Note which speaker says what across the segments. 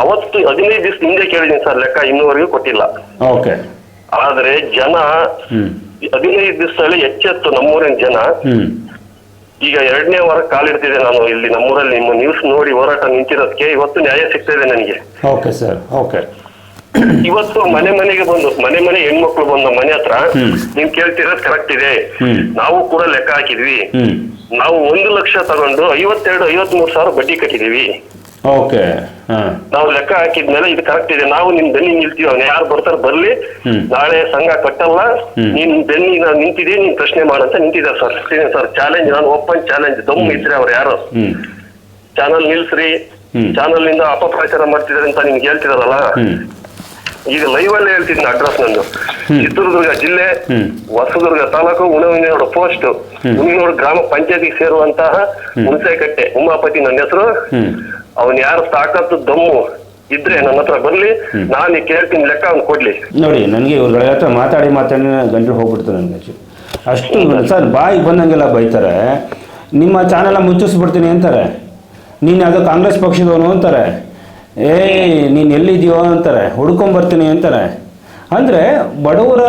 Speaker 1: ಅವತ್ತು ಹದಿನೈದು ದಿವಸ ಹಿಂದೆ ಕೇಳಿದೀನಿ ಸರ್ ಲೆಕ್ಕ ಇನ್ನೂವರೆಗೂ ಕೊಟ್ಟಿಲ್ಲ.
Speaker 2: ಓಕೆ.
Speaker 1: ಆದ್ರೆ ಜನ ಹದಿನೈದು ದಿವಸದಲ್ಲಿ ಎಚ್ಚೆತ್ತು ನಮ್ಮೂರಿನ ಜನ. ಈಗ ಎರಡನೇ ವಾರ ಕಾಲಿಡ್ತಿದೆ ನಾನು ಇಲ್ಲಿ ನಮ್ಮೂರಲ್ಲಿ ನಿಮ್ಮ ನ್ಯೂಸ್ ನೋಡಿ ಹೋರಾಟ ನಿಂತಿರೋದಕ್ಕೆ ಇವತ್ತು ನ್ಯಾಯ ಸಿಗ್ತಾ ಇದೆ ನನಗೆ.
Speaker 2: Okay sir okay.
Speaker 1: ಇವತ್ತು ಮನೆ ಮನೆಗೆ ಬಂದು ಮನೆ ಮನೆ ಹೆಣ್ಮಕ್ಳು ಬಂದು ಮನೆ ಹತ್ರ
Speaker 2: ಹ್ಮ್.
Speaker 1: ನೀನ್ ಕೇಳ್ತಿರೋದು ಕರೆಕ್ಟ್ ಇದೆ.
Speaker 2: ಹ್ಮ್.
Speaker 1: ನಾವು ಕೂಡ ಲೆಕ್ಕ ಹಾಕಿದ್ವಿ. ನಾವು ಒಂದು ಲಕ್ಷ ತಗೊಂಡು ಐವತ್ತೆರಡು ಐವತ್ಮೂರು ಸಾವಿರ ಬಡ್ಡಿ ಕಟ್ಟಿದೀವಿ
Speaker 2: ಓಕೆ
Speaker 1: ನಾವು ಲೆಕ್ಕ ಹಾಕಿದ್ಮೇಲೆ ಇದು ಕರೆಕ್ಟ್ ಇದೆ. ನಾವು ನಿನ್ ಬೆನ್ನಿ ನಿಲ್ತೀವಿ. ಅವ್ನು ಯಾರು ಬರ್ತಾರ ಬರ್ಲಿ. ನಾಳೆ ಸಂಘ ಕಟ್ಟಲ್ಲ.
Speaker 2: ನಿನ್
Speaker 1: ನೀನ್ ಬೆನ್ನಿ ನಾನು ನಿಂತಿದೆ ನೀನ್ ಪ್ರಶ್ನೆ ಮಾಡಂತ ನಿಂತಿದ್ದಾರೆ ಸರ್. ಸರ್ ಚಾಲೆಂಜ್ ನಾನು ಓಪನ್ ಚಾಲೆಂಜ್ ದಮ್ ಇದ್ರೆ ಅವ್ರು ಯಾರು. ಚಾನಲ್ ನಿಲ್ಸ್ರಿ. ಚಾನಲ್ನಿಂದ ಅಪಪ್ರಚಾರ ಮಾಡ್ತಿದ್ದಾರೆ ಅಂತ ನಿಮ್ಗೆ ಹೇಳ್ತಿದಾರಲ್ಲ? ಈಗ ಲೈವ್ ಅಲ್ಲೇ ಹೇಳ್ತಿದ್ದೀನಿ ಅಡ್ರೆಸ್ ನಂದು. ಚಿತ್ರದುರ್ಗ ಜಿಲ್ಲೆ. ಹೊಸದುರ್ಗ ತಾಲೂಕು ಉಣವಿನೋಡು ಪೋಸ್ಟ್ ಉಣಿನೋಡು ಗ್ರಾಮ ಪಂಚಾಯತಿಗೆ ಸೇರುವಂತಹ ಹುಣಸೆಕಟ್ಟೆ. ಉಮಾಪತಿ ನನ್ನ ಹೆಸರು. ಅವನ್ ಯಾರು ತಾಕತ್ತು ದಮ್ಮು ಇದ್ರೆ ನನ್ನ ಹತ್ರ ಬರ್ಲಿ ನಾನು ಈ ಕೇಳ್ತೀನಿ ಲೆಕ್ಕ ಅವ್ನು ಕೊಡ್ಲಿ.
Speaker 2: ನೋಡಿ ನನಗೆ ಇವ್ರ ಹತ್ರ ಮಾತಾಡಿ ಮಾತಾಡಿ ಗಂಟಲು ಹೋಗ್ಬಿಡ್ತಾರೆ ನನಗೆ ಅಷ್ಟು ಸರ್ ಬಾಯಿಗೆ ಬಂದಂಗೆಲ್ಲ ಬೈತಾರೆ. ನಿಮ್ಮ ಚಾನೆಲ್ ಮುಚ್ಚಿಸ್ಬಿಡ್ತೀನಿ ಅಂತಾರೆ. ನೀನು ಯಾವುದೋ ಕಾಂಗ್ರೆಸ್ ಪಕ್ಷದವನು ಅಂತಾರೆ. ಏಯ್ ನೀನು ಎಲ್ಲಿದೆಯೋ ಅಂತಾರೆ. ಹುಡ್ಕೊಂಬರ್ತೀನಿ ಅಂತಾರೆ. ಅಂದರೆ ಬಡವರ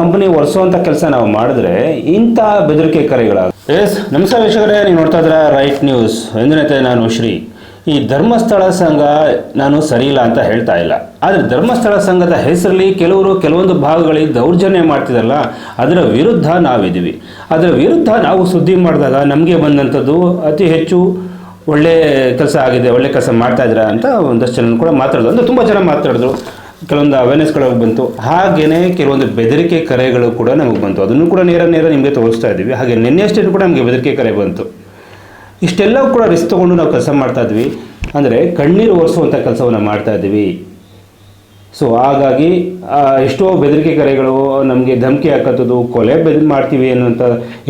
Speaker 2: ಕಂಪನಿ ಒರೆಸುವಂಥ ಕೆಲಸ ನಾವು ಮಾಡಿದ್ರೆ ಇಂಥ ಬೆದರಿಕೆ ಕರೆಗಳ ಎಸ್ ನಮಸ್ಕಾರ ವೀಕ್ಷಕರೇ ನೀವು ನೋಡ್ತಾ ಇದ್ರೆ ರೈಟ್ ನ್ಯೂಸ್. ಎಂದಿನಂತೆ ನಾನು ಶ್ರೀ ಈ ಧರ್ಮಸ್ಥಳ ಸಂಘ ನಾನು ಸರಿಯಿಲ್ಲ ಅಂತ ಹೇಳ್ತಾ ಇಲ್ಲ. ಆದರೆ ಧರ್ಮಸ್ಥಳ ಸಂಘದ ಹೆಸರಲ್ಲಿ ಕೆಲವರು ಕೆಲವೊಂದು ಭಾಗಗಳಿಗೆ ದೌರ್ಜನ್ಯ ಮಾಡ್ತಿದ್ದಲ್ಲ ಅದರ ವಿರುದ್ಧ ನಾವಿದ್ದೀವಿ. ಅದರ ವಿರುದ್ಧ ನಾವು ಸುದ್ದಿ ಮಾಡಿದಾಗ ನಮಗೆ ಬಂದಂಥದ್ದು ಅತಿ ಹೆಚ್ಚು ಒಳ್ಳೆ ಕೆಲಸ ಆಗಿದೆ, ಒಳ್ಳೆ ಕೆಲಸ ಮಾಡ್ತಾ ಇದ್ದೀರಾ ಅಂತ ಒಂದಷ್ಟು ಜನ ಕೂಡ ಮಾತಾಡಿದ್ರು. ಅಂದರೆ ತುಂಬ ಜನ ಮಾತಾಡಿದ್ರು. ಕೆಲವೊಂದು ಅವೇರ್ನೆಸ್ಗಳು ಬಂತು. ಹಾಗೆಯೇ ಕೆಲವೊಂದು ಬೆದರಿಕೆ ಕರೆಗಳು ಕೂಡ ನಮಗೆ ಬಂತು. ಅದನ್ನು ಕೂಡ ನೇರ ನೇರ ನಿಮಗೆ ತೋರಿಸ್ತಾ ಇದ್ದೀವಿ. ಹಾಗೆ ನಿನ್ನೆಷ್ಟೇ ಕೂಡ ನಮಗೆ ಬೆದರಿಕೆ ಕರೆ ಬಂತು. ಇಷ್ಟೆಲ್ಲವೂ ಕೂಡ ರಿಸ್ಕ್ ತೊಗೊಂಡು ನಾವು ಕೆಲಸ ಮಾಡ್ತಾ ಇದ್ವಿ. ಅಂದರೆ ಕಣ್ಣೀರು ಒರೆಸುವಂಥ ಕೆಲಸವನ್ನು ಮಾಡ್ತಾ ಇದ್ದೀವಿ ಸೊ ಹಾಗಾಗಿ ಎಷ್ಟೋ ಬೆದರಿಕೆ ಕರೆಗಳು, ನಮಗೆ ಧಮಕಿ ಹಾಕೋದು ಕೊಲೆ ಬೆದ್, ಮಾಡ್ತೀವಿ ಅನ್ನೋಂಥ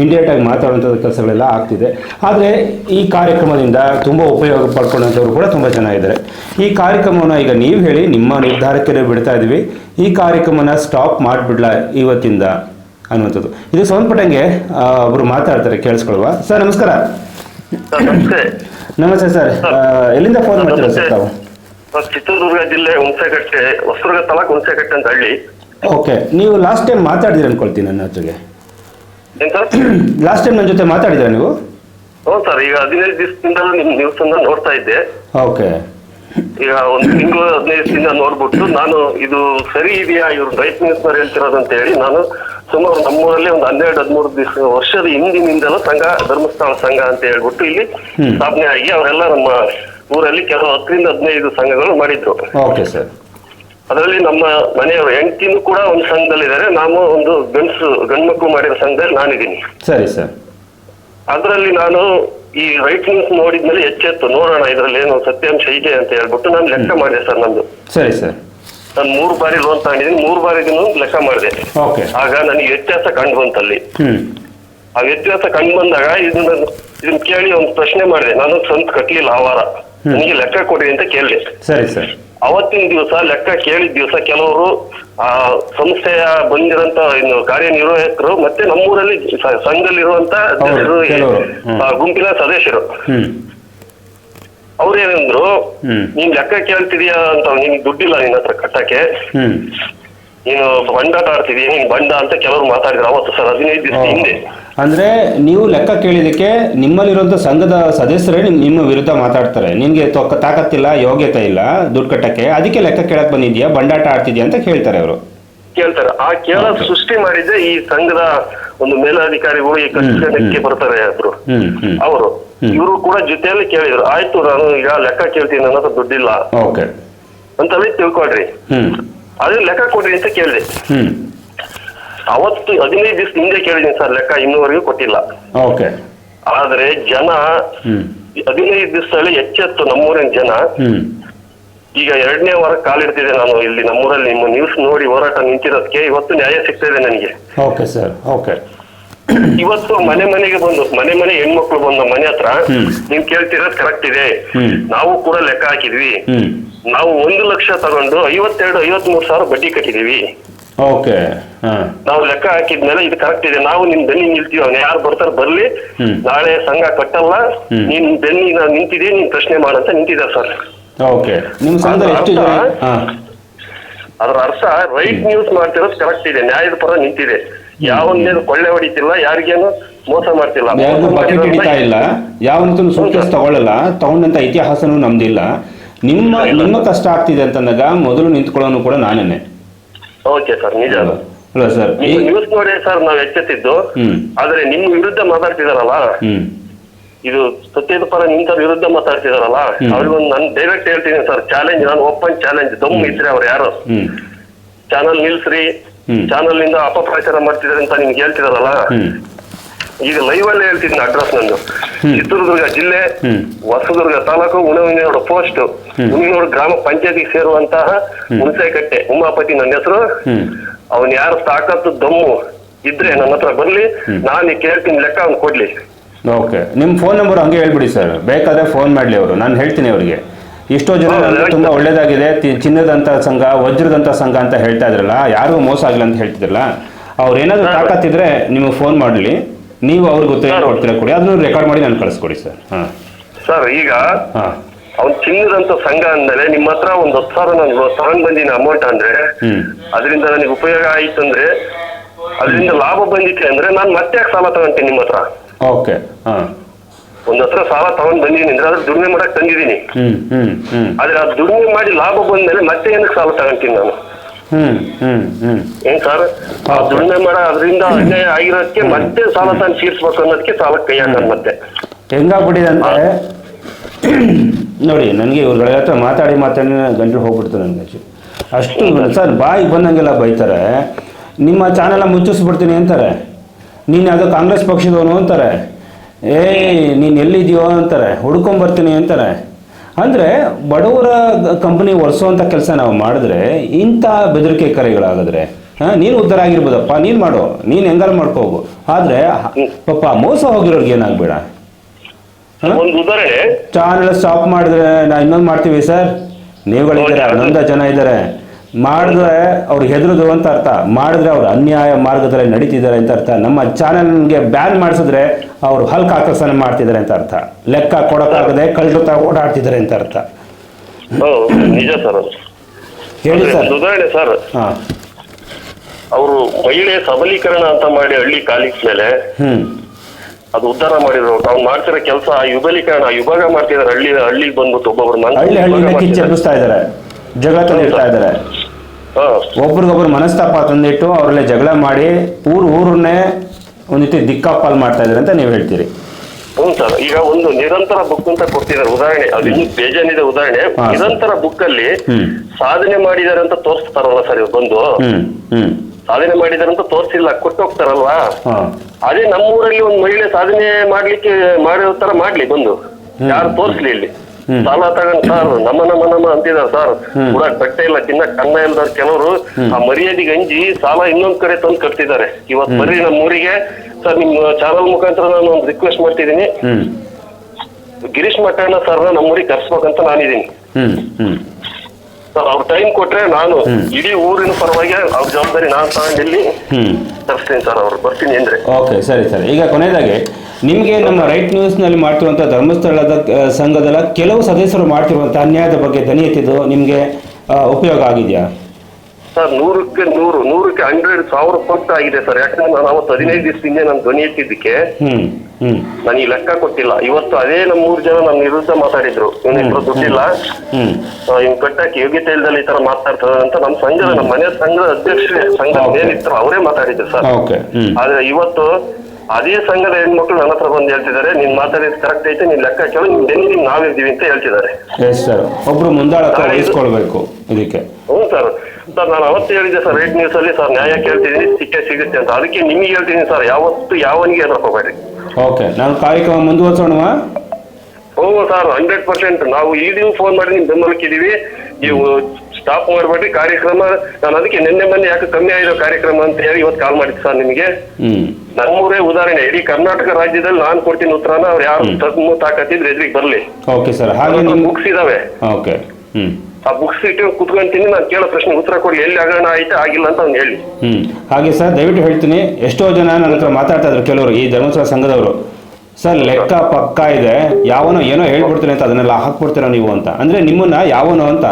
Speaker 2: ಇಂಡಿಯೇಟಾಗಿ ಮಾತಾಡುವಂಥ ಕೆಲಸಗಳೆಲ್ಲ ಆಗ್ತಿದೆ. ಆದರೆ, ಈ ಕಾರ್ಯಕ್ರಮದಿಂದ ತುಂಬ ಉಪಯೋಗ ಪಡ್ಕೊಂಡಂಥವ್ರು ಕೂಡ ತುಂಬ ಜನ ಇದ್ದಾರೆ. ಈ ಕಾರ್ಯಕ್ರಮವನ್ನು ಈಗ ನೀವು ಹೇಳಿ, ನಿಮ್ಮ ನಿರ್ಧಾರಕ್ಕೆ ಬಿಡ್ತಾ ಇದ್ದೀವಿ ಈ ಕಾರ್ಯಕ್ರಮನ ಸ್ಟಾಪ್ ಮಾಡಿಬಿಡ್ಲಾ ಇವತ್ತಿಂದ ಅನ್ನುವಂಥದ್ದು. ಇದು ಸಂಬಂಧಪಟ್ಟಂಗೆ ಒಬ್ಬರು ಮಾತಾಡ್ತಾರೆ ಕೇಳಿಸ್ಕೊಳ್ವಾ ಸರ್, ನಮಸ್ಕಾರ.
Speaker 1: ನಮಸ್ತೆ.
Speaker 2: ನಮಸ್ತೆ ಸರ್. ಎಲ್ಲಿಂದ ಫೋನ್ ಮಾಡ್ತೀರಾ ಸರ್ ತಾವು?
Speaker 1: ಚಿತ್ರದುರ್ಗ ಜಿಲ್ಲೆ ಹುಣಸೆಕಟ್ಟೆ ಹೊಸದುರ್ಗ ತಲಾಕ್ ಹುಣಸೆಕಟ್ಟೆ ಅಂತ ಹಳ್ಳಿ
Speaker 2: ಓಕೆ. ನೀವು ಲಾಸ್ಟ್ ಟೈಮ್ ಮಾತಾಡಿದ್ರಿ ಅನ್ಕೊಳ್ತೀನಿ ನನ್ನ ಜೊತೆಗೆ ಲಾಸ್ಟ್ ಟೈಮ್ ನನ್ನ ಜೊತೆ ಮಾತಾಡಿದ್ರಾ ನೀವು?
Speaker 1: ಹ್ಞೂ ಸರ್ ಈಗ ಹದಿನೈದು ದಿವಸದಿಂದ ನಿಮ್ಮ ನ್ಯೂಸ್ ಅನ್ನ ನೋಡ್ತಾ ಇದ್ದೆ.
Speaker 2: ಓಕೆ.
Speaker 1: ಈಗ ಒಂದು ತಿಂಗಳು ಹದಿನೈದು ದಿನ ನೋಡ್ಬಿಟ್ಟು ನಾನು ಇದು ಸರಿ ಇದೆಯಾ? ಇವ್ರು ರೈತ ಮಿನಿಸ್ಟರ್ ನವ್ರು ಹೇಳ್ತಿರೋದು ಅಂತ ಹೇಳಿ ನಾನು ಸುಮಾರು ನಮ್ಮೂರಲ್ಲಿ ಒಂದು ಹನ್ನೆರಡು ಹದಿಮೂರು ದಿವಸ ವರ್ಷದ ಹಿಂದಿನಿಂದಲೂ ಸಂಘ ಧರ್ಮಸ್ಥಳ ಸಂಘ ಅಂತ ಹೇಳ್ಬಿಟ್ಟು ಇಲ್ಲಿ. ಸ್ಥಾಪನೆ ಆಗಿ ಅವರೆಲ್ಲ ನಮ್ಮ ಊರಲ್ಲಿ ಕೆಲವು ಹತ್ತರಿಂದ ಹದಿನೈದು ಸಂಘಗಳು ಮಾಡಿದ್ರು.
Speaker 2: Okay sir.
Speaker 1: ಅದರಲ್ಲಿ ನಮ್ಮ ಮನೆಯವರು ಹೆಂಡತಿನೂ ಕೂಡ ಒಂದು ಸಂಘದಲ್ಲಿದ್ದಾರೆ. ನಾವು ಒಂದು ಗಂಡಸು ಗಂಡ್ಮಕ್ಳು ಮಾಡಿರೋ ಸಂಘದಲ್ಲಿ ನಾನಿದ್ದೀನಿ.
Speaker 2: ಸರಿ ಸರ್.
Speaker 1: ಅದರಲ್ಲಿ ನಾನು ಈ ರೈಟಿಂಗ್ಸ್ ನೋಡಿದ್ಮೇಲೆ ಎಚ್ಚೆತ್ತು ನೋಡೋಣ ಇದರಲ್ಲಿ ಏನು ಸತ್ಯಾಂಶ ಇದೆ ಅಂತ ಹೇಳ್ಬಿಟ್ಟು ನಾನು ಲೆಕ್ಕ ಮಾಡಿದೆ ಸರ್ ನಂದು.
Speaker 2: ಸರಿ ಸರ್.
Speaker 1: ನಾನು ಮೂರು ಬಾರಿ ಲೋನ್ ತಗೊಂಡಿದ್ದೀನಿ ಮೂರು ಬಾರಿಗೂ ಲೆಕ್ಕ ಮಾಡಿದೆ.
Speaker 2: ಓಕೆ
Speaker 1: ಆಗ ನನಗೆ ವ್ಯತ್ಯಾಸ ಕಂಡು ಬಂತಲ್ಲಿ. ಆ ವ್ಯತ್ಯಾಸ ಕಂಡು ಬಂದಾಗ ಇದನ್ನ ಇದನ್ನ ಕೇಳಿ ಒಂದು ಪ್ರಶ್ನೆ ಮಾಡಿದೆ. ನಾನು ಸ್ವಂತ ಕಟ್ಲಿಲ್ಲ ಆ ವಾರ. ನನಗೆ ಲೆಕ್ಕ ಕೊಡಿ ಅಂತ ಕೇಳಿದೆ.
Speaker 2: ಸರಿ ಸರ್.
Speaker 1: ಅವತ್ತಿನ ದಿವಸ ಲೆಕ್ಕ ಕೇಳಿದ ದಿವಸ ಕೆಲವರು ಆ ಸಂಸ್ಥೆಯ ಬಂದಿರಂತ ಇನ್ನು ಕಾರ್ಯನಿರ್ವಾಹಕರು ಮತ್ತೆ ನಮ್ಮೂರಲ್ಲಿ ಸಂಘದಲ್ಲಿರುವಂತ ಅಧ್ಯಕ್ಷರು ಗುಂಪಿನ ಸದಸ್ಯರು.
Speaker 2: ಅವ್ರು
Speaker 1: ಅವ್ರೇನಂದ್ರು. ನೀನ್ ಲೆಕ್ಕ ಕೇಳ್ತಿದೀಯಾ ಅಂತ ನಿನ್ಗೆ ದುಡ್ಡಿಲ್ಲ ನಿನ್ನ ಹತ್ರ ಕಟ್ಟಕ್ಕೆ. ನೀನು ಬಂಡಾಟ ಆಡ್ತಿದೀಯ ನೀನ್ ಬಂಡ ಅಂತ ಕೆಲವರು ಮಾತಾಡಿದ್ರು ಅವತ್ತು ಸರ್ ಹದಿನೈದು ದಿವಸ ಹಿಂದೆ.
Speaker 2: ಅಂದರೆ ನೀವು ಲೆಕ್ಕ ಕೇಳಿದಕ್ಕೆ ನಿಮ್ಮಲ್ಲಿರುವಂತ ಸಂಘದ ಸದಸ್ಯರೇ ನಿಮ್ಮ ನಿಮ್ಮ ವಿರುದ್ಧ ಮಾತಾಡ್ತಾರೆ. ನಿಮ್ಗೆ ತೊಕ್ಕ ತಾಕತ್ತಿಲ್ಲ ಯೋಗ್ಯತೆ ಇಲ್ಲ ದುಡ್ಡು ಕಟ್ಟಕ್ಕೆ ಅದಕ್ಕೆ ಲೆಕ್ಕ ಕೇಳಕ್ ಬಂದಿದ್ಯಾ? ಬಂಡಾಟ ಆಡ್ತಿದ್ಯಾ ಅಂತ ಕೇಳ್ತಾರೆ ಅವರು.
Speaker 1: ಕೇಳ್ತಾರೆ. ಆ ಕೇಳ ಸೃಷ್ಟಿ ಮಾಡಿದ್ದೆ ಈ ಸಂಘದ ಒಂದು ಮೇಲಾಧಿಕಾರಿಗಳು ಈ ಕಷ್ಟಕ್ಕೆ ಬರ್ತಾರೆ
Speaker 2: ಅವರು.
Speaker 1: ಅವರು ಇವರು ಕೂಡ ಜೊತೆಯಲ್ಲಿ ಕೇಳಿದ್ರು. ಆಯ್ತು ನಾನು ಈಗ ಲೆಕ್ಕ ಕೇಳ್ತೀನಿ ಅನ್ನೋದು ದುಡ್ಡಿಲ್ಲ.
Speaker 2: ಓಕೆ.
Speaker 1: ಅಂತಲ್ಲಿ ತಿಳ್ಕೊಳ್ರಿ. ಅದೇ ಲೆಕ್ಕ ಕೊಡ್ರಿ ಅಂತ ಕೇಳಿದೆ. ಅವತ್ತು ಹದಿನೈದು ದಿವಸ ಹಿಂದೆ ಕೇಳಿದೀನಿ ಸರ್ ಲೆಕ್ಕ ಇನ್ನೂವರೆಗೂ ಕೊಟ್ಟಿಲ್ಲ.
Speaker 2: ಓಕೆ.
Speaker 1: ಆದ್ರೆ ಜನ ಹದಿನೈದು ದಿವಸದಲ್ಲಿ ಎಚ್ಚೆತ್ತು ನಮ್ಮೂರಿನ ಜನ. ಈಗ ಎರಡನೇ ವಾರ ಕಾಲಿಡ್ತಿದೆ ನಾನು ಇಲ್ಲಿ ನಮ್ಮೂರಲ್ಲಿ ನಿಮ್ಮ ನ್ಯೂಸ್ ನೋಡಿ ಹೋರಾಟ ನಿಂತಿರೋದಕ್ಕೆ. ಇವತ್ತು ನ್ಯಾಯ ಸಿಗ್ತಾ ಇದೆ ನನಗೆ.
Speaker 2: Okay sir okay.
Speaker 1: ಇವತ್ತು ಮನೆ ಮನೆಗೆ ಬಂದು ಮನೆ ಮನೆ ಹೆಣ್ಮಕ್ಳು ಬಂದು ಮನೆ ಹತ್ರ ನೀವು ಕೇಳ್ತಿರೋದು ಕರೆಕ್ಟ್ ಇದೆ.
Speaker 2: ಹ್ಮ್.
Speaker 1: ನಾವು ಕೂಡ ಲೆಕ್ಕ ಹಾಕಿದ್ವಿ. ನಾವು ಒಂದು ಲಕ್ಷ ತಗೊಂಡು ಐವತ್ತೆರಡು ಐವತ್ಮೂರು ಸಾವಿರ ಬಡ್ಡಿ ಕಟ್ಟಿದೀವಿ
Speaker 2: ಓಕೆ ಹಾಂ.
Speaker 1: ನಾವು ಲೆಕ್ಕ ಹಾಕಿದ್ಮೇಲೆ ಇದು ಕರೆಕ್ಟ್ ಇದೆ. ನಾವು ನಿಮ್ ಬೆನ್ನಿ ನಿಲ್ತೀವಿ. ಅವ್ನು ಯಾರು ಬರ್ತಾರ ಬರ್ಲಿ. ನಾಳೆ ಸಂಘ ಕಟ್ಟಲ್ಲ.
Speaker 2: ನಿನ್
Speaker 1: ನೀನ್ ಬೆನ್ನಿ ನಾನು ನಿಂತಿದೆ ನೀನ್ ಪ್ರಶ್ನೆ ಮಾಡಂತ ನಿಂತಿದ ಸರ್
Speaker 2: ಓಕೆ ನಿಮ್ಮ ಸಂಘ ಎಷ್ಟು?
Speaker 1: ಅದರ ಅರ್ಥ ರೈಟ್ ನ್ಯೂಸ್ ಮಾಡ್ತಿರೋದು ಕರೆಕ್ಟ್ ಇದೆ. ನ್ಯಾಯದ ಪರ ನಿಂತಿದೆ. ಯಾವನ್ನೇನು ಕೊಳ್ಳೆ ಹೊಡಿತಿಲ್ಲ ಯಾರಿಗೇನು ಮೋಸ ಮಾಡ್ತಿಲ್ಲ. ಮೋಸ
Speaker 2: ಬಕೆಟ್ ಹಿಡಿತಾ ಇಲ್ಲ. ಸೂಟ್ಕೇಸ್ ತಗೊಳ್ಳಲ್ಲ. ತಗೊಂಡಂತ ಇತಿಹಾಸನೂ ನಮ್ದಿಲ್ಲ. ನಿಮ್ಮ ನಿಮ್ಮ ಕಷ್ಟ ಆಗ್ತಿದೆ ಅಂತಂದಾಗ ಮೊದಲು ನಿಂತ್ಕೊಳ್ಳೋನು ಕೂಡ ನಾನೇನೆ.
Speaker 1: ಓಕೆ ಸರ್ ನಿಜ. ಅದು.
Speaker 2: ಅಲ್ಲ ಸರ್
Speaker 1: ನೀವು ನ್ಯೂಸ್ ನೋಡಿ ಸರ್ ನಾವು ಎಚ್ಚೆತ್ತಿದ್ದು
Speaker 2: ಹ್ಮ್.
Speaker 1: ಆದ್ರೆ ನಿಮ್ ವಿರುದ್ಧ ಮಾತಾಡ್ತಿದಾರಲ್ಲ?
Speaker 2: ಹ್ಮ್.
Speaker 1: ಇದು ಸತ್ಯದ ಪರ ನಿಂತ ವಿರುದ್ಧ ಮಾತಾಡ್ತಿದಾರಲ್ಲ. ಅವ್ರಿಗೊಂದು ನಾನು ಡೈರೆಕ್ಟ್ ಹೇಳ್ತೀನಿ ಸರ್ ಚಾಲೆಂಜ್ ನಾನು ಓಪನ್ ಚಾಲೆಂಜ್ ದಮ್ ಇದ್ರೆ ಅವ್ರು ಯಾರು?
Speaker 2: ಹ್ಮ್.
Speaker 1: ಚಾನಲ್ ನಿಲ್ಸ್ರಿ.
Speaker 2: ಹ್ಮ್.
Speaker 1: ಚಾನಲ್ನಿಂದ ಅಪಪ್ರಚಾರ ಮಾಡ್ತಿದಾರೆ ಅಂತ ನಿಮ್ಗೆ ಹೇಳ್ತಿದಾರಲ್ಲ?
Speaker 2: ಹ್ಮ್.
Speaker 1: ಈಗ ಲೈವ್ ಅಲ್ಲೇ ಹೇಳ್ತಿದ್ದ ಅಡ್ರೆಸ್ ನಂದು. ಚಿತ್ರದುರ್ಗ ಜಿಲ್ಲೆ. ಹೊಸದುರ್ಗ ತಾಲೂಕು ಉಣವಿನೋಡ ಪೋಸ್ಟ್ ಉಣಿನೋಡು ಗ್ರಾಮ ಪಂಚಾಯತಿಗೆ ಸೇರುವಂತಹ ಹುಣಸೆಕಟ್ಟೆ ಉಮಾಪತಿ ನನ್ನ ಹೆಸರು. ಅವನ್ ಯಾರು ತಾಕತ್ತು ದಮ್ಮು ಇದ್ರೆ ನನ್ನ ಹತ್ರ ಬರ್ಲಿ. ನಾನು ಕೇಳ್ತೀನಿ ಲೆಕ್ಕ ಅವ್ನು ಕೊಡ್ಲಿ.
Speaker 2: ಓಕೆ ನಿಮ್ಮ ಫೋನ್ ನಂಬರ್ ಹಂಗೆ ಹೇಳ್ಬಿಡಿ ಸರ್ ಬೇಕಾದ್ರೆ ಫೋನ್ ಮಾಡ್ಲಿ ಅವರು. ನಾನು ಹೇಳ್ತೀನಿ ಅವರಿಗೆ. ಇಷ್ಟೋ ಜನ ತುಂಬಾ ಒಳ್ಳೇದಾಗಿದೆ. ಚಿನ್ನದಂತ ಚಿನ್ನದಂಥ ಸಂಘ ವಜ್ರದಂತ ಸಂಘ ಅಂತ ಹೇಳ್ತಾ ಇದ್ರಲ್ಲ ಯಾರು ಮೋಸ ಆಗಿಲ್ಲ ಅಂತ ಹೇಳ್ತಿದ್ರಲ್ಲ ಅವ್ರು ಏನಾದರೂ. ತಾಕತ್ತಿದ್ರೆ ನಿಮಗೆ ಫೋನ್ ಮಾಡಲಿ. ನೀವು ಅವ್ರಿಗೆ ಉತ್ತರ ಕೊಡ್ತೀರಾ ಕೊಡಿ. ಅದನ್ನ ರೆಕಾರ್ಡ್ ಮಾಡಿ ನಾನು ಕಳಿಸ್ಕೊಡಿ ಸರ್. ಹಾಂ.
Speaker 1: ಸರ್ ಈಗ
Speaker 2: ಹಾಂ.
Speaker 1: ಅವ್ನ್ ಚಿನ್ನದಂತ ಸಂಘ ಅಂದ್ಮೇಲೆ ನಿಮ್ಮ ಹತ್ರ ಒಂದ್ ಹತ್ತು ಸಾವಿರ ನಾನು ತಗೊಂಡ್ ಬಂದಿನ ಅಮೌಂಟ್ ಅಂದ್ರೆ ಅದರಿಂದ ನನಗೆ ಉಪಯೋಗ ಆಯ್ತು ಅಂದ್ರೆ ಅದರಿಂದ ಲಾಭ ಬಂದಿತ್ತು ಅಂದ್ರೆ ನಾನು ಮತ್ತೆ ಯಾಕೆ ಸಾಲ ತಗೊಂತೀನಿ ನಿಮ್ಮ ಹತ್ರ?
Speaker 2: ಓಕೆ. ಹಾಂ.
Speaker 1: ಒಂದ್ ಹತ್ರ ಸಾಲ ತಗೊಂಡ್ ಬಂದಿದ್ದೀನಿ ಅಂದ್ರೆ ಅದ್ರ ದುಡಿಮೆ ಮಾಡಕ್ ತಂದಿದ್ದೀನಿ ಆದ್ರೆ ಆ ದುಡಿಮೆ ಮಾಡಿ ಲಾಭ ಬಂದ್ಮೇಲೆ ಮತ್ತೆ ಏನಕ್ಕೆ ಸಾಲ ತಗೊಂತೀನಿ ನಾನು? ಏನ್ ಸರ್. ದುಡಿಮೆ ಮಾಡ ಅದರಿಂದ ಅನ್ಯಾಯ ಆಗಿರೋದಕ್ಕೆ ಮತ್ತೆ ಸಾಲ ತಾನು ತೀರ್ಸ್ಬೇಕು ಅನ್ನೋದಕ್ಕೆ ಸಾಲ ಕೈ ಹಾಕೋದು ಮತ್ತೆ.
Speaker 2: ಹೆಂಗಾಗ್ಬಿಟ್ಟಿದೆ ಅಂದರೆ ನೋಡಿ ನನಗೆ ಇವ್ರಗಳ ಹತ್ರ ಮಾತಾಡಿ ಮಾತಾಡಿ ಗಂಟಲು ಹೋಗ್ಬಿಡ್ತು ನನಗೆ. ಅಷ್ಟು. ಸರ್ ಬಾಯಿಗೆ ಬಂದಂಗೆಲ್ಲ ಬೈತಾರೆ. ನಿಮ್ಮ ಚಾನೆಲ್ ಮುಚ್ಚಿಸ್ಬಿಡ್ತೀನಿ ಅಂತಾರೆ. ನೀನು ಯಾವುದೋ ಕಾಂಗ್ರೆಸ್ ಪಕ್ಷದವನು ಅಂತಾರೆ. ಏಯ್ ನೀನು ಎಲ್ಲಿದೆಯೋ ಅಂತಾರೆ. ಹುಡ್ಕೊಂಬರ್ತೀನಿ ಅಂತಾರೆ. ಅಂದರೆ ಬಡವರ ಕಂಪನಿ ಒರೆಸುವಂಥ ಕೆಲಸ ನಾವು ಮಾಡಿದ್ರೆ ಇಂಥ ಬೆದರಿಕೆ ಕರೆಗಳಾಗಿದ್ರೆ ಹಾಂ ನೀನು ಉದ್ಧಾರ ಆಗಿರ್ಬೋದಪ್ಪ ನೀನು ಮಾಡು ನೀನು ಹೆಂಗಾರ ಮಾಡ್ಕೋಗು. ಆದರೆ ಪಾಪ ಮೋಸ ಹೋಗಿರೋರ್ಗೆ ಏನಾಗ್ಬೇಡ? ಚಾನೆಲ್ ಸ್ಟಾಪ್ ಮಾಡಿದ್ರೆ ನಾ ಇನ್ನೊಂದು ಮಾಡ್ತೀವಿ ಸರ್. ನೀವುಗಳಿದ್ದಾರೆ. ಹನ್ನೊಂದು ಜನ ಇದ್ದಾರೆ. ಮಾಡಿದ್ರೆ ಅವ್ರು ಹೆದರುದು ಅಂತ ಅರ್ಥ. ಮಾಡಿದ್ರೆ ಅವ್ರು ಅನ್ಯಾಯ ಮಾರ್ಗದಲ್ಲಿ ನಡೀತಿದ್ದಾರೆ ಅಂತ ಅರ್ಥ. ನಮ್ಮ ಚಾನೆಲ್ಗೆ ಬ್ಯಾನ್ ಮಾಡಿಸಿದ್ರೆ ಅವ್ರು ಹಲ್ಕ ಆಕರ್ಷಣೆ ಮಾಡ್ತಿದ್ದಾರೆ ಅಂತ ಅರ್ಥ. ಲೆಕ್ಕ ಕೊಡೋಕ್ಕಾಗದೆ ಕಳ್ಳರು ಓಡಾಡ್ತಿದ್ದಾರೆ ಅಂತ ಅರ್ಥ.
Speaker 1: ನಿಜ ಸರ್
Speaker 2: ಹೇಳಿ ಸರ್.
Speaker 1: ಉದಾಹರಣೆ ಸರ್. ಅವರು ಮಹಿಳೆ ಸಬಲೀಕರಣ ಅಂತ ಮಾಡಿ ಹಳ್ಳಿ ಕಾಲಿಕ್ ಮೇಲೆ ಅದು ಉದ್ಧಾರ ಮಾಡಿದ್ರು. ಅವ್ರು ಮಾಡ್ತಿರೋ ಕೆಲಸ ಯುಬಲೀಕರಣ ವಿಭಾಗ ಮಾಡ್ತಿದ್ದಾರೆ ಹಳ್ಳಿ ಹಳ್ಳಿಗೆ ಬಂದ್ಬಿಟ್ಟು ಒಬ್ಬೊಬ್ರು
Speaker 2: ಹಳ್ಳಿ. ಕಿಚ್ಚೆಬ್ಬಿಸ್ತಾ ಇದ್ದಾರೆ. ಜಗಳ ಇರ್ತಾ ಇದ್ದಾರೆ. ಒಬ್ರಿಗೊಬ್ರು ಮನಸ್ತಾಪ ತಂದಿಟ್ಟು ಅವ್ರಲ್ಲೇ ಜಗಳ ಮಾಡಿ ಊರು ಊರನ್ನೇ ಒಂದ್ ರೀತಿ ದಿಕ್ಕಾಪಾಲ್ ಮಾಡ್ತಾ ಇದ್ದಾರೆ ಅಂತ ನೀವು ಹೇಳ್ತೀರಿ.
Speaker 1: ಹ್ಞೂ ಸರ್ ಈಗ ಒಂದು ನಿರಂತರ ಬುಕ್ ಅಂತ ಕೊಡ್ತಿದ್ದಾರೆ ಉದಾಹರಣೆ ಅದು ಇನ್ನು ಬೇಜಾನಿದೆ ಉದಾಹರಣೆ. ನಿರಂತರ ಬುಕ್ ಅಲ್ಲಿ ಸಾಧನೆ ಮಾಡಿದ್ದಾರೆ ಅಂತ ತೋರಿಸ್ತಾರಲ್ಲ ಸರ್ ಇವ್ರು ಬಂದು. ಸಾಧನೆ ಮಾಡಿದ್ದಾರೆ ಅಂತ ತೋರಿಸಿಲ್ಲ ಕೊಟ್ಟು ಹೋಗ್ತಾರಲ್ವಾ ಅದೇ ನಮ್ಮೂರಲ್ಲಿ ಒಂದು ಮಹಿಳೆ ಸಾಧನೆ ಮಾಡ್ಲಿಕ್ಕೆ ಮಾಡಿರೋ ತರ ಮಾಡ್ಲಿ ಬಂದು. ಯಾರು ತೋರಿಸ್ಲಿ ಇಲ್ಲಿ. ಸಾಲ ತಗೊಂಡ್ ಸರ್ ನಮ್ಮ ನಮ್ಮ ನಮ್ಮ ಅಂತಿದಾರೆ ಸರ್. ಕೂಡ ಬಟ್ಟೆ ಇಲ್ಲ ತಿನ್ನಕ್ ಕಣ್ಣ ಇಲ್ದವ್ರು ಕೆಲವರು. ಆ ಮರ್ಯಾದೆಗೆ ಅಂಜಿ ಸಾಲ ಇನ್ನೊಂದ್ ಕಡೆ ತಂದು ಕಟ್ತಿದ್ದಾರೆ. ಇವತ್ ಬರ್ರಿ ನಮ್ಮ ಊರಿಗೆ. ಸರ್ ನಿಮ್ಮ ಚಾನಲ್ ಮುಖಾಂತರ ನಾನು ಒಂದು ರಿಕ್ವೆಸ್ಟ್ ಮಾಡ್ತಿದ್ದೀನಿ. ಗಿರೀಶ್ ಮಠಣ್ಣ ಸರ್ ನಮ್ಮ ಊರಿಗೆ ಕರ್ಸ್ಬೇಕಂತ ನಾನಿದ್ದೀನಿ. ಸರ್ ಅವ್ರ ಟೈಮ್ ಕೊಟ್ರೆ ನಾನು. ಇಡೀ ಊರಿನ ಪರವಾಗಿ ಅವ್ರ ಜವಾಬ್ದಾರಿ ನಾನು ತಗೊಂಡಿಲ್ಲಿ
Speaker 2: ಕರ್ಸ್ತೀನಿ
Speaker 1: ತರಿಸ್ತೀನಿ ಸರ್ ಅವ್ರು. ಬರ್ತೀನಿ ಅಂದ್ರೆ.
Speaker 2: ಓಕೆ ಸರಿ ಸರಿ. ಈಗ ಕೊನೆಯದಾಗಿ ನಿಮಗೆ ನಮ್ಮ ರೈಟ್ ನ್ಯೂಸ್ನಲ್ಲಿ ಮಾಡ್ತಿರುವಂಥ ಧರ್ಮಸ್ಥಳದ ಆ, ಸಂಘದ ಕೆಲವು ಸದಸ್ಯರು ಮಾಡ್ತಿರುವಂತಹ ಅನ್ಯಾಯದ ಬಗ್ಗೆ ದನಿ ಎತ್ತಿದ್ದು ನಿಮಗೆ ಉಪಯೋಗ ಆಗಿದೆಯಾ?
Speaker 1: ಸರ್ ನೂರಕ್ಕೆ ನೂರು ನೂರಕ್ಕೆ ಹಂಡ್ರೆಡ್ ಸಾವಿರ ಪಟ್ಟು ಆಗಿದೆ ಸರ್. ಯಾಕಂದ್ರೆ ನಾನು ಅವತ್ತು ಹದಿನೈದು ಹಿಂದೆ ನಾನು ಧ್ವನಿ ಎತ್ತಿದ್ದಕ್ಕೆ.
Speaker 2: ಹ್ಮ್ ಹ್ಮ್.
Speaker 1: ನಾನು ಈ ಲೆಕ್ಕ ಕೊಟ್ಟಿಲ್ಲ. ಇವತ್ತು ಅದೇ ನಮ್ಮ ಮೂರು ಜನ ನನ್ನ ವಿರುದ್ಧ ಮಾತಾಡಿದ್ರು. ಇವನಿಬ್ರು ದುಡ್ಡಿಲ್ಲ.
Speaker 2: ಹ್ಮ್
Speaker 1: ಇವ್ ಕಟ್ಟಕ್ಕೆ ಯೋಗ್ಯತೆ ಇಲ್ದಲ್ಲಿ ಈ ತರ ಮಾತಾಡ್ತದ ಅಂತ ನಮ್ಮ ಸಂಘದ ನಮ್ಮ ಮನೆ ಸಂಘದ ಅಧ್ಯಕ್ಷ ಸಂಘ. ಏನಿತ್ತು ಅವರೇ ಮಾತಾಡಿದ್ರು ಸರ್. ಆದ್ರೆ ಇವತ್ತು ಅದೇ ಸಂಘದ ಹೆಣ್ಮಕ್ಳು ನನ್ನ ಹತ್ರ ಬಂದು ಹೇಳ್ತಿದ್ದಾರೆ ನೀನ್ ಮಾತಾಡಿದ್ ಕರೆಕ್ಟ್ ಐತೆ ನೀನ್ ಲೆಕ್ಕ ಕೇಳು ನಿಮ್ ಬೆನ್ನಿಗೆ ನಾವಿದ್ದೀವಿ ಅಂತ ಹೇಳ್ತಿದ್ದಾರೆ.
Speaker 2: ಎಸ್ ಸರ್ ಒಬ್ರು ಮುಂದಾಳತ್ವ ವಹಿಸ್ಕೊಳ್ಬೇಕು ಇದಕ್ಕೆ.
Speaker 1: ಹ್ಞೂ ಸರ್ ಸರ್ ನಾನು ಅವತ್ತು ಹೇಳಿದ್ದೆ ಸರ್ ರೇಟ್ ನ್ಯೂಸ್ ಅಲ್ಲಿ ಸರ್ ನ್ಯಾಯ ಕೇಳ್ತಿದ್ದೀನಿ ಸಿಕ್ಕೇ ಸಿಗುತ್ತೆ ಅಂತ. ಅದಕ್ಕೆ ನಿಮ್ಗೆ ಹೇಳ್ತೀನಿ ಸರ್ ಯಾವತ್ತು ಯಾವನಿಗೆ ಹೆದರ್ಕೋಬೇಡ್ರಿ
Speaker 2: ಓಕೆ ನಾನು ಕಾರ್ಯಕ್ರಮ ಮುಂದುವರ್ಸೋಣ
Speaker 1: ಹ್ಞೂ ಸರ್ ಹಂಡ್ರೆಡ್ ಪರ್ಸೆಂಟ್ ನಾವು ಈಗಿನ ಫೋನ್ ಮಾಡಿ ನಿಮ್ ಬೆಂಬಲಕ್ಕಿದೀವಿ ನೀವು ಸ್ಟಾಪ್ ಮಾಡಬೇಡ್ರಿ ಕಾರ್ಯಕ್ರಮ ನಾನು ಅದಕ್ಕೆ ನಿನ್ನೆ ಮೊನ್ನೆ ಯಾಕೆ ಕಮ್ಮಿ ಆಗಿದೆ ಕಾರ್ಯಕ್ರಮ ಅಂತ ಹೇಳಿ ಇವತ್ತು ಕಾಲ್ ಮಾಡಿದ್ದು ಸರ್ ನಿಮಗೆ.
Speaker 2: ಹ್ಮ್.
Speaker 1: ನಮ್ಮೂರೇ ಉದಾಹರಣೆ ಇಡೀ ಕರ್ನಾಟಕ ರಾಜ್ಯದಲ್ಲಿ ನಾನು ಕೊಡ್ತೀನಿ ಉತ್ತರನ ಅವ್ರು ಯಾರು ತಮ್ಮ ತಾಕತ್ತಿದ್ರೆ ಎದುರಿಗೆ ಬರ್ಲಿ.
Speaker 2: ಓಕೆ ಸರ್ ಹಾಗೆ
Speaker 1: ಬುಕ್ಸ್ ಇದಾವೆ.
Speaker 2: ಓಕೆ
Speaker 1: ಆ ಬುಕ್ಸ್ ಇಟ್ಟು ಕುತ್ಕೊಂತೀನಿ ನಾನು ಕೇಳೋ ಪ್ರಶ್ನೆ ಉತ್ತರ ಕೊಡಿ ಎಲ್ಲಿ ಹಗರಣ ಆಯ್ತಾ ಆಗಿಲ್ಲ ಅಂತ ಅವ್ನು ಹೇಳಿ.
Speaker 2: ಹ್ಮ್. ಹಾಗೆ ಸರ್ ದಯವಿಟ್ಟು ಹೇಳ್ತೀನಿ ಎಷ್ಟೋ ಜನ ನನ್ನ ಹತ್ರ ಮಾತಾಡ್ತಾ ಇದ್ರು ಕೆಲವರು ಈ ಧರ್ಮಸ್ಥಳ ಸಂಘದವರು. ಸರ್ ಲೆಕ್ಕ ಪಕ್ಕ ಇದೆ ಯಾವನೋ ಏನೋ ಹೇಳ್ಬಿಡ್ತೀನಿ ಅಂತ ಅದನ್ನೆಲ್ಲ ಹಾಕ್ಬಿಡ್ತೀರಾ ನೀವು ಅಂತ? ಅಂದ್ರೆ ನಿಮ್ಮನ್ನ ಯಾವನೋ ಅಂತ.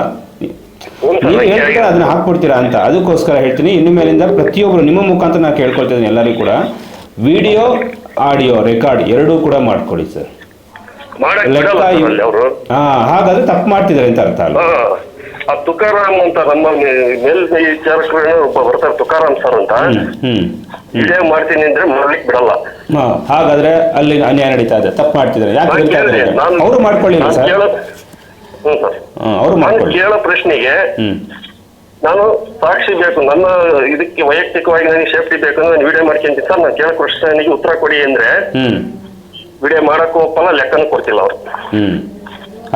Speaker 2: ನೀವು ಹೇಳ್ತೀರ ಅದನ್ನ ಹಾಕ್ಬಿಡ್ತೀರಾ ಅಂತ. ಅದಕ್ಕೋಸ್ಕರ ಹೇಳ್ತೀನಿ. ಇನ್ನು ಮೇಲಿಂದ ಪ್ರತಿಯೊಬ್ಬರು ನಿಮ್ಮ ಮುಖಾಂತರ ನಾನು ಕೇಳ್ಕೊಳ್ತಿದ್ದೀನಿ ಎಲ್ಲರಿಗೂ ಕೂಡ. ವಿಡಿಯೋ ಆಡಿಯೋ ರೆಕಾರ್ಡ್ ಎರಡೂ ಕೂಡ ಮಾಡ್ಕೊಳ್ಳಿ ಸರ್. ಹಾ ಹಾಗಾದ್ರೆ ತಪ್ಪು ಮಾಡ್ತಿದ್ದಾರೆ ಅಂತ ಅರ್ಥ ಅಲ್ಲ
Speaker 1: ಆ ತುಕಾರಾಮ್ ಅಂತ ನಮ್ಮ ಮೇಲ್ವಿಚಾರಕರು ಒಬ್ಬ ಬರ್ತಾರೆ ತುಕಾರಾಮ್ ಸರ್ ಅಂತ. ವಿಡಿಯೋ ಮಾಡ್ತೀನಿ ಅಂದ್ರೆ ಮಾಡ್ಲಿಕ್ಕೆ ಬಿಡಲ್ಲ.
Speaker 2: ಹಾಗಾದ್ರೆ ಅಲ್ಲಿ ಅನ್ಯಾಯ ನಡೀತಾ ಇದೆ. ತಪ್ಪು ಮಾಡ್ತಿದ್ದಾರೆ ಯಾಕೆ ಅವರು ಮಾಡ್ಕೊಳ್ಳಿ ಸರ್.
Speaker 1: ಹ್ಞೂ ಸರ್.
Speaker 2: ಅವರು
Speaker 1: ನಾನು ಕೇಳೋ ಪ್ರಶ್ನೆಗೆ ನಾನು ಸಾಕ್ಷಿ ಬೇಕು ನನ್ನ ಇದಕ್ಕೆ ವೈಯಕ್ತಿಕವಾಗಿ ನನಗೆ ಸೇಫ್ಟಿ ಬೇಕು ನಾನು ವಿಡಿಯೋ ಮಾಡ್ಕೊಂತೀನಿ. ಸರ್ ನಾನು ಕೇಳೋ ಪ್ರಶ್ನೆಗೆ ಉತ್ತರ ಕೊಡಿ ಅಂದ್ರೆ ವಿಡಿಯೋ ಮಾಡಕ್ಕೂ ಒಪ್ಪಲ್ಲ ಲೆಕ್ಕನೂ ಕೊಡ್ತಿಲ್ಲ ಅವ್ರು.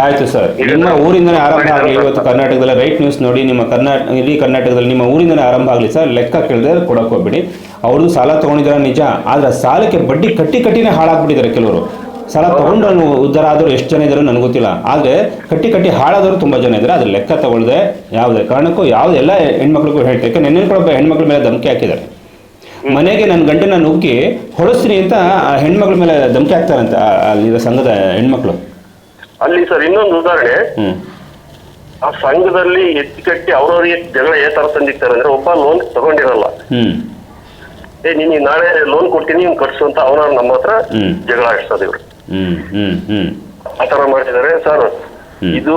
Speaker 2: ಆಯ್ತು ಸರ್. ನಿಮ್ಮ ಊರಿಂದನೇ ಆರಂಭ ಆಗಲಿ. ಇವತ್ತು ಕರ್ನಾಟಕದಲ್ಲಿ ರೈಟ್ ನ್ಯೂಸ್ ನೋಡಿ ನಿಮ್ಮ ಕರ್ನಾಟಕ ಇಡೀ ಕರ್ನಾಟಕದಲ್ಲಿ ನಿಮ್ಮ ಊರಿಂದನೇ ಆರಂಭ ಆಗಲಿ ಸರ್. ಲೆಕ್ಕ ಕೇಳಿದ್ರೆ ಕೊಡಕ್ಕೆ ಹೋಗ್ಬೇಡಿ. ಅವ್ರದ್ದು ಸಾಲ ತಗೊಂಡಿದ್ದಾರೆ? ನಿಜ. ಆದ್ರೆ ಸಾಲಕ್ಕೆ ಬಡ್ಡಿ ಕಟ್ಟಿ ಕಟ್ಟಿನೇ ಹಾಳಾಗ್ಬಿಟ್ಟಿದ್ದಾರೆ ಕೆಲವರು. ಸಾಲ ತಗೊಂಡು ಉದ್ಧಾರ ಆದರೂ ಎಷ್ಟು ಜನ ಇದ್ದಾರೆ ನನಗೆ ಗೊತ್ತಿಲ್ಲ. ಆದರೆ ಕಟ್ಟಿ ಕಟ್ಟಿ ಹಾಳಾದವರು ತುಂಬ ಜನ ಇದ್ದಾರೆ ಅದ್ರ ಲೆಕ್ಕ ತಗೊಳ್ಳದೆ ಯಾವುದೇ ಕಾರಣಕ್ಕೂ ಯಾವ್ದು ಎಲ್ಲ ಹೆಣ್ಮಕ್ಳಿಗೂ ಹೇಳ್ತಾರೆ ಯಾಕೆ ನೆನ್ನೆ ಕೂಡ ಹೆಣ್ಮಕ್ಳ ಮೇಲೆ ಧಮಕಿ ಹಾಕಿದ್ದಾರೆ. ಮನೆಗೆ ನನ್ನ ಗಂಡನ ನುಗ್ಗಿ ಹೊಡೆಸ್ತೀನಿ ಅಂತ ಆ ಹೆಣ್ಮಕ್ಳ ಮೇಲೆ ಧಮಕಿ ಹಾಕ್ತಾರಂತೆ ಅಲ್ಲಿರೋ ಸಂಘದ ಹೆಣ್ಮಕ್ಳು.
Speaker 1: ಅಲ್ಲಿ ಸರ್ ಇನ್ನೊಂದು ಉದಾಹರಣೆ. ಆ ಸಂಘದಲ್ಲಿ ಎತ್ತಿಕಟ್ಟಿ ಅವ್ರವ್ರಿಗೆ ಜಗಳ ಏ ತರ ತಂದಿರ್ತಾರೆ ಅಂದ್ರೆ ಒಬ್ಬ ಲೋನ್ ತಗೊಂಡಿರಲ್ಲ.
Speaker 2: ಹ್ಮ್.
Speaker 1: ಏ ನೀನು ನಾಳೆ ಲೋನ್ ಕೊಡ್ತೀನಿ ಕಟ್ಸು ಅಂತ ಅವನ ನಮ್ಮ ಹತ್ರ. ಜಗಳ ಆಡಿಸೋದು ಇವ್ರು.
Speaker 2: ಹ್ಮ್ ಹ್ಮ್ ಹ್ಮ್.
Speaker 1: ಆ ತರ ಮಾಡ್ತಿದ್ದಾರೆ ಸರ್. ಇದು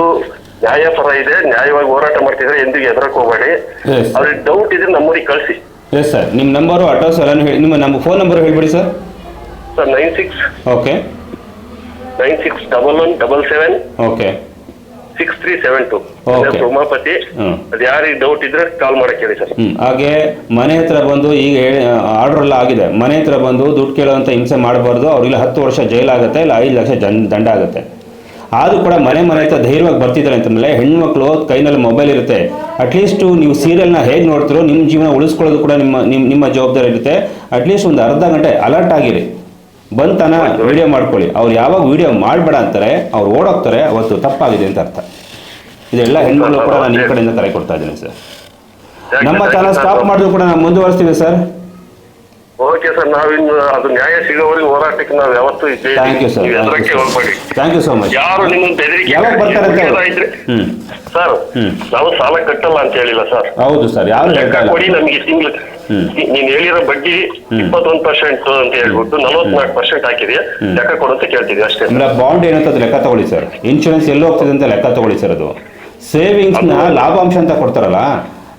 Speaker 1: ನ್ಯಾಯಪರ ಇದೆ ನ್ಯಾಯವಾಗಿ ಹೋರಾಟ ಮಾಡ್ತಿದ್ರೆ ಎಂದಿಗೂ ಎದುರಕ್ಕೆ ಹೋಗಬೇಡಿ. ಅವ್ರಿಗೆ ಡೌಟ್ ಇದ್ರೆ ನಮ್ಮೂರಿಗೆ ಕಳಿಸಿ.
Speaker 2: ಎಸ್ ಸರ್ ನಿಮ್ಮ ನಂಬರು ಅಡ್ರೆಸ್ ಎಲ್ಲಾನು ಹೇಳಿ ನಿಮ್ಮ ನಮ್ಮ ಫೋನ್ ನಂಬರ್ ಹೇಳ್ಬಿಡಿ sir
Speaker 1: sir nine six
Speaker 2: okay
Speaker 1: nine six double one double seven
Speaker 2: okay
Speaker 1: six three seven two
Speaker 2: Okay.
Speaker 1: Umapathi
Speaker 2: hmm.
Speaker 1: ಅದು ಯಾರಿಗೆ ಡೌಟ್ ಇದ್ರೆ ಕಾಲ್ ಮಾಡಕ್ಕೆ ಹೇಳಿ ಸರ್.
Speaker 2: ಹ್ಮ್. ಹಾಗೆ ಮನೆ ಹತ್ರ ಬಂದು ಈಗ ಆರ್ಡರ್ ಎಲ್ಲ ಆಗಿದೆ. ಮನೆ ಹತ್ರ ಬಂದು ದುಡ್ಡು ಕೇಳೋವಂಥ ಹಿಂಸೆ ಮಾಡಬಾರ್ದು. ಅವ್ರಿಗೆ ಹತ್ತು ವರ್ಷ ಜೈಲಾಗುತ್ತೆ ಇಲ್ಲ ಐದು ಲಕ್ಷ ಜನ್ ದಂಡ ಆಗುತ್ತೆ. ಆದ್ರೂ ಕೂಡ ಮನೆ ಮನೆ ಹತ್ರ ಧೈರ್ಯವಾಗಿ ಬರ್ತಿದ್ದಾರೆ ಅಂತಂದ್ರೆ ಹೆಣ್ಮಕ್ಳು ಕೈನಲ್ಲಿ ಮೊಬೈಲ್ ಇರುತ್ತೆ. ಅಟ್ಲೀಸ್ಟ್ ನೀವು ಸೀರಿಯಲ್ನ ಹೇಗೆ ನೋಡ್ತಿರೋ ನಿಮ್ಮ ಜೀವನ ಉಳಿಸ್ಕೊಳ್ಳೋದು ಕೂಡ ನಿಮ್ಮ ನಿಮ್ಮ ನಿಮ್ಮ ಜವಾಬ್ದಾರಿ ಇರುತ್ತೆ. ಅಟ್ಲೀಸ್ಟ್ ಒಂದು ಅರ್ಧ ಗಂಟೆ ಅಲರ್ಟ್ ಆಗಿರಿ. ಬಂತನ ವಿಡಿಯೋ ಮಾಡ್ಕೊಳ್ಳಿ. ಅವ್ರು ಯಾವಾಗ ವಿಡಿಯೋ ಮಾಡಬೇಡ ಅಂತಾರೆ ಅವ್ರು ಓಡೋಗ್ತಾರೆ ಅವತ್ತು ತಪ್ಪಾಗಿದೆ ಅಂತ ಅರ್ಥ. ಇದೆಲ್ಲ ಹೆಣ್ಮಕ್ಳು ಕೂಡ ನಾನು ಈ ಕಡೆಯಿಂದ ಕರೆ ಕೊಡ್ತಾ ಇದ್ದೀನಿ ಸರ್. ನಮ್ಮ ಚಾನಲ್ ಸ್ಟಾಪ್ ಮಾಡಿದ್ರು ಕೂಡ ನಾವು ಮುಂದುವರಿಸ್ತೀವಿ ಸರ್.
Speaker 1: ಓಕೆ ಸರ್ ನಾವಿನ್ನು ಅದು ನ್ಯಾಯ ಸಿಗೋವರೆಗೆ ಹೋರಾಟಕ್ಕೆ ನಾವು ಯಾವತ್ತೂ ಇದ್ದೇವೆ
Speaker 2: ಥ್ಯಾಂಕ್ ಯು ಸರ್
Speaker 1: ನೀವು ಹೋಗ್ಬೇಡಿ.
Speaker 2: ಮಚ್
Speaker 1: ಯಾರು ನಿಮ್ಮ ಬೆದರಿಕೆ
Speaker 2: ಯಾವಾಗ ಬರ್ತಾರೆ ಅಂತ
Speaker 1: ಉಳಿಯೋದ ಇದ್ರೆ?
Speaker 2: ಹ್ಮ್.
Speaker 1: Sir
Speaker 2: hmm.
Speaker 1: ನಾವು ಸಾಲ ಕಟ್ಟಲ್ಲ ಅಂತ ಹೇಳಿಲ್ಲ ಸರ್
Speaker 2: ಹೌದು ಸರ್ ಯಾರು
Speaker 1: ಲೆಕ್ಕ
Speaker 2: ಹೇಳ್ತಾ
Speaker 1: ಕೊಡಿ ನಮ್ಗೆ ತಿಂಗಳು.
Speaker 2: ಹ್ಮ್.
Speaker 1: ನೀನ್ ಹೇಳಿರೋ ಬಡ್ಡಿ ಇಪ್ಪತ್ತೊಂದು ಪರ್ಸೆಂಟ್ ಅಂತ ಹೇಳ್ಬಿಟ್ಟು ನಲವತ್ನಾಲ್ಕು ಪರ್ಸೆಂಟ್ ಹಾಕಿದೆಯಾ? ಲೆಕ್ಕ ಕೊಡು ಅಂತ ಕೇಳ್ತಿದ್ವಿ ಅಷ್ಟೇ
Speaker 2: ಅಂದ್ರೆ ಬಾಂಡ್ ಏನಂತ ಅದು ಲೆಕ್ಕ ತಗೊಳ್ಳಿ ಸರ್ ಇನ್ಶೂರೆನ್ಸ್ ಎಲ್ಲಿ ಹೋಗ್ತದೆ ಅಂತ ಲೆಕ್ಕ ತಗೊಳ್ಳಿ ಸರ್ ಅದು. ಸೇವಿಂಗ್ಸ್ನ ಲಾಭಾಂಶ ಅಂತ ಕೊಡ್ತಾರಲ್ಲ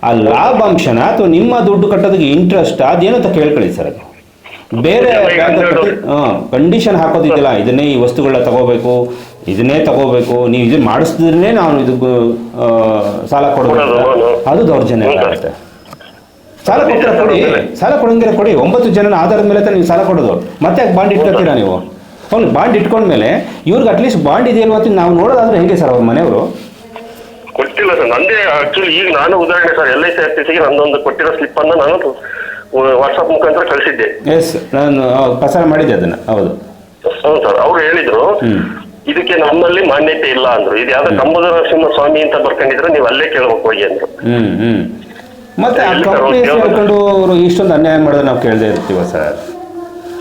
Speaker 2: ಆ ಲಾಭಾಂಶನ ಅಥವಾ ನಿಮ್ಮ ದುಡ್ಡು ಕಟ್ಟೋದಕ್ಕೆ ಇಂಟ್ರೆಸ್ಟ್ ಅದೇನು ಅಂತ ಕೇಳ್ಕೊಳ್ಳಿ ಸರ್. ಅದು ಬೇರೆ ಕಂಡೀಷನ್ ಹಾಕೋದಿದ್ದಿಲ್ಲ. ಇದನ್ನೇ ಈ ವಸ್ತುಗಳನ್ನ ತಗೋಬೇಕು ಇದನ್ನೇ ತಗೋಬೇಕು. ನೀವು ಇದನ್ನ ಮಾಡಿಸಿದ್ರೆ ನಾನು ಇದು ಸಾಲ ಕೊಡಬೇಕು ಅದು ದೌರ್ಜನ್ಯ ಆಗುತ್ತೆ ಸಾಲ ಕೊಟ್ಟರೆ ಕೊಡಿ. ಸಾಲ ಕೊಡಂಗಿರ ಕೊಡಿ. ಒಂಬತ್ತು ಜನನ ಆಧಾರದ ಮೇಲೆ ತಾನೇ ನೀವು ಸಾಲ ಕೊಡೋದು. ಮತ್ತೆ ಯಾಕೆ ಬಾಂಡ್ ಇಟ್ಕೊತೀರಾ ನೀವು? ಅವ್ನು ಬಾಂಡ್ ಇಟ್ಕೊಂಡ್ಮೇಲೆ ಇವ್ರಿಗೆ ಅಟ್ಲೀಸ್ಟ್ ಬಾಂಡ್ ಇದೆಯಲ್ವ ಅಂತ ನಾವು ನೋಡೋದಾದ್ರೆ ಹೇಗೆ ಸರ್ ಅವ್ರ ಮನೆಯವರು?
Speaker 1: ಕೊಟ್ಟಿಲ್ಲ ಸರ್ ನಂದೇ ಆಕ್ಚುಲಿ ಈಗ ನಾನು ಉದಾಹರಣೆ sir L I C R T ಸಿಗೆ ನಂದೊಂದು ಕೊಟ್ಟಿರೋ ಸ್ಲಿಪ್ ಅನ್ನ ನಾನು ವಾಟ್ಸ್ಆಪ್ ಮುಖಾಂತರ ಕಳಿಸಿದ್ದೆ.
Speaker 2: ಎಸ್ ನಾನು ಪ್ರಸಾರ ಮಾಡಿದ್ದೆ ಅದನ್ನು ಹೌದು.
Speaker 1: ಹೌದು ಸರ್ ಅವ್ರು ಹೇಳಿದ್ರು ಇದಕ್ಕೆ ನಮ್ಮಲ್ಲಿ ಮಾನ್ಯತೆ ಇಲ್ಲ ಅಂದ್ರು. ಇದು ಯಾವ್ದೋ ಕಂಬದ ನರಸಿಂಹ ಸ್ವಾಮಿ ಅಂತ ಬರ್ಕೊಂಡಿದ್ರೆ ನೀವು ಅಲ್ಲೇ ಕೇಳ್ಬೇಕು ಹೋಗಿ ಅಂದ್ರು.
Speaker 2: ಹ್ಮ್ ಹ್ಮ್. ಮತ್ತೆ ಆ
Speaker 1: ಎಲ್ಲಿ
Speaker 2: ಕಂಪ್ನಿ ಹೇಳ್ಕೊಂಡು ಅವರು ಇಷ್ಟೊಂದು ಅನ್ಯಾಯ ಮಾಡಿದ್ರೆ ನಾವು ಕೇಳದೇ ಇರ್ತೀವ ಸರ್?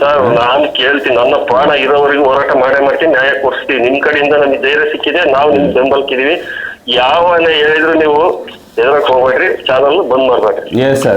Speaker 1: ಸರ್ ನಾನು ಕೇಳ್ತೀನಿ ನನ್ನ ಪ್ರಾಣ ಇರೋವರೆಗೂ ಹೋರಾಟ ಮಾಡೇ ಮಾಡ್ತೀನಿ ನ್ಯಾಯ ಕೊಡಿಸ್ತೀವಿ ನಿಮ್ ಕಡೆಯಿಂದ ನಮಗೆ ಧೈರ್ಯ ಸಿಕ್ಕಿದೆ ನಾವು ನಿಮ್ ಬೆಂಬಲಕ್ಕಿದೀವಿ ಯಾವನೇ ಹೇಳಿದ್ರು ನೀವು ಎದುರಕ್ಕೆ ಹೋಗ್ಬೇಡ್ರಿ. ಚಾನಲ್ ಬಂದ್ ಮಾಡ್ಬೇಡ್ರಿ.
Speaker 2: ಸರ್